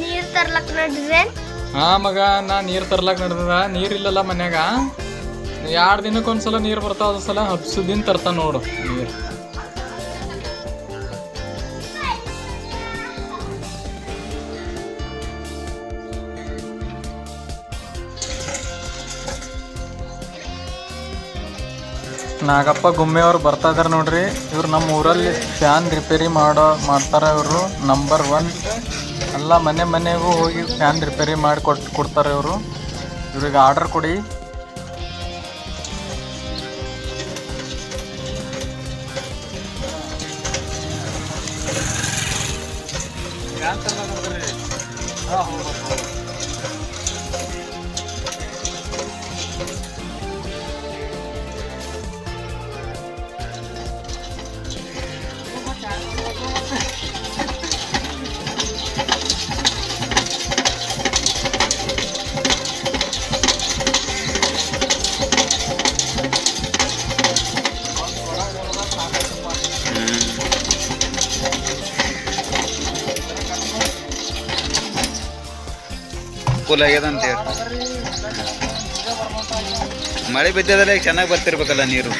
ನೀರ್ ತರ್ಲಕ್ ನಡ್ರೇನ್ ಹಾ ಮಗ, ನಾ ನೀರ್ ತರ್ಲಾಕ್ ನಡ್ದದ. ನೀರ್ ಇಲ್ಲಲ್ಲ ಮನ್ಯಾಗ? ಎರಡ್ ದಿನಕ್ಕೊಂದ್ಸಲ ನೀರ್ ಬರ್ತಾವ ಒಂದ್ಸಲ ದಿನ ತರ್ತಾನ ನೋಡು ನೀರ್. ನಾಗಪ್ಪ ಗುಮ್ಮೆ ಅವ್ರು ಬರ್ತಾ ಇದಾರೆ ನೋಡ್ರಿ. ಇವ್ರು ನಮ್ಮ ಊರಲ್ಲಿ ಫ್ಯಾನ್ ರಿಪೇರಿ ಮಾಡೋ, ಮಾಡ್ತಾರ ಇವರು. ನಂಬರ್ ಒನ್ ಎಲ್ಲ ಮನೆ ಮನೆಗೂ ಹೋಗಿ ಫ್ಯಾನ್ ರಿಪೇರಿ ಮಾಡಿ ಕೊಟ್ಟು ಕೊಡ್ತಾರೆ ಇವರು. ಇವ್ರಿಗೆ ಆರ್ಡರ್ ಕೊಡಿ. ಫುಲ್ ಆಗ್ಯದ ಅಂತ ಹೇಳಿ. ಮಳೆ ಬಿದ್ದದಲ್ಲ ಈಗ ಚೆನ್ನಾಗಿ ಬರ್ತಿರ್ಬೇಕಲ್ಲ ನೀರು.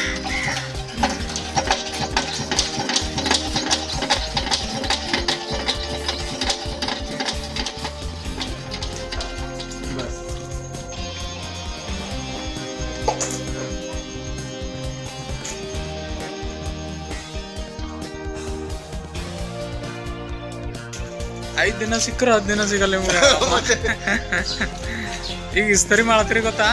ಐದ್ ದಿನ ಸಿಕ್ಕರು ಹತ್ತು ದಿನ ಸಿಗಲ್ಲ ನಿಮ್ಗೆ. ಈಗ ಇಸ್ತರಿ ಮಾಡತ್ರಿ ಗೊತ್ತಾ?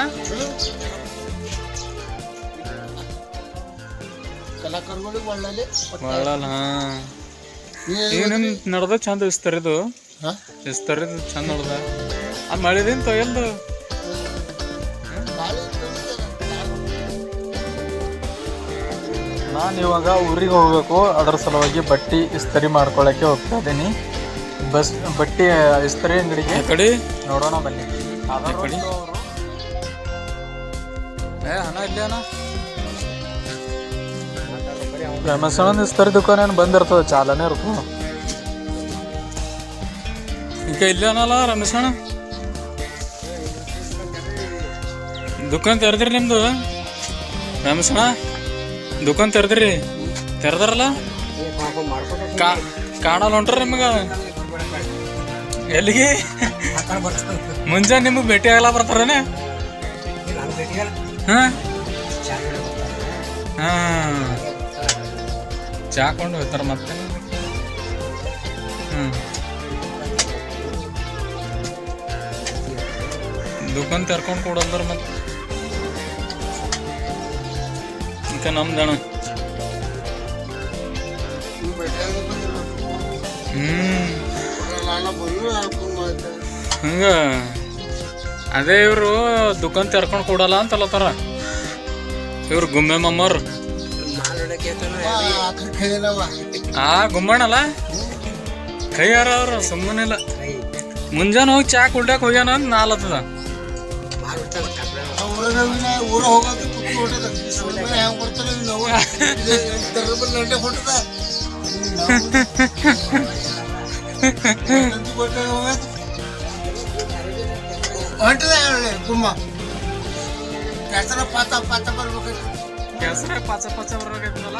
ಕಲಾಕಾರಗಳಿಗೆ ಹಾ. ನಿಮ್ ನಡ್ದ ಚಂದ ಇಸ್ತರಿದು? ಇಸ್ತರಿದು ಚಂದ ನಡ್ದ. ಆ ಮಳಿದಿನ್ ತೊಯಲ್ದು. ನಾನು ಇವಾಗ ಊರಿಗೆ ಹೋಗ್ಬೇಕು. ಅದರ ಸಲುವಾಗಿ ಬಟ್ಟಿ ಇಸ್ತರಿ ಮಾಡ್ಕೊಳಕ್ಕೆ ಹೋಗ್ತಾ ಇದ್ದೀನಿ. ಬಸ್ ಬಟ್ಟೆ ಇಸ್ತರಿ ಅಂಗಡಿಗೆ. ಕಡೆ? ನೋಡೋಣ ಬನ್ನಿ. ಕಡೆ? ಏ ಹಣ ಇಲ್ಲ ಅಣ್ಣ. ರಮೇಶಣ್ಣನ ಇಸ್ತರಿ ದುಕಾನ್ ಏನು ಬಂದಿರ್ತದೆ ಚಾಲನೆ ಇರ್ತದ. ಈಗ ಇಲ್ಲ ಅನ್ನಲ್ಲ ರಮೇಶಣ್ಣ ದುಕಾನ್ ತೆರೆದ್ರಿ ನಿಮ್ದು? ರಮೇಶಣ್ಣ ದುಕಾನ್ ತೆರೆದ್ರಿ. ತೆರೆದಾರಲ್ಲ? ಕಾ ಕಾಣಲ್ಲ ಹೊಂಟ್ರ ನಿಮಗ? ಎಲ್ಲಿಗೆ? ಮುಂಜಾನೆ ನಿಮಗೆ ಭೇಟಿ ಆಗಲ್ಲ ಬರ್ತಾರೇನೆ? ಹಾ? ಚಾ ಕೊಂಡು ಹೋಗ್ತಾರ ಮತ್ತೆ? ಹ್ಮ್. ದುಕಾನ್ ತೆರ್ಕೊಂಡು ಕೊಡಲ್ದಾರ ಮತ್ತೆ ಈಗ ನಮ್ದಣ ಹ್ಮ್. ಹಂಗ? ಅದೇ ಇವರು ದುಕಾನ್ ತೆರ್ಕೊಂಡು ಕೊಡಲ್ಲ ಅಂತ ಅಲ್ಲತ್ತಾರ ಇವ್ರು ಗುಮ್ಮೆ ಮಮ್ಮರು ಆ ಗುಮ್ಮಣ್ಣಲ್ಲ? ಕೈ ಯಾರ ಅವ್ರು? ಸುಮ್ಮನಿಲ್ಲ ಮುಂಜಾನೆ ಹೋಗಿ ಚಾ ಕುಡ್ಯಾಕ ಹೋಗ್ಯಾನ ಅಂತ ನಾಲತ್ತದ. ಹೆಂಗ್ तुम्हा कॅसरा पाचा पाचा बरोबर कॅसरा पाचा पाचा बरोबर काय तुम्हाला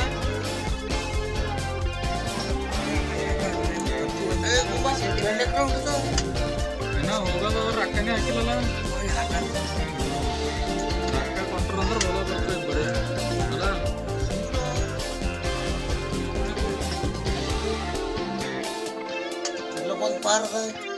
होगा बाबा राखाने ऐकलेला राखा कॉन्ट्रोल बोला बरे. Parva.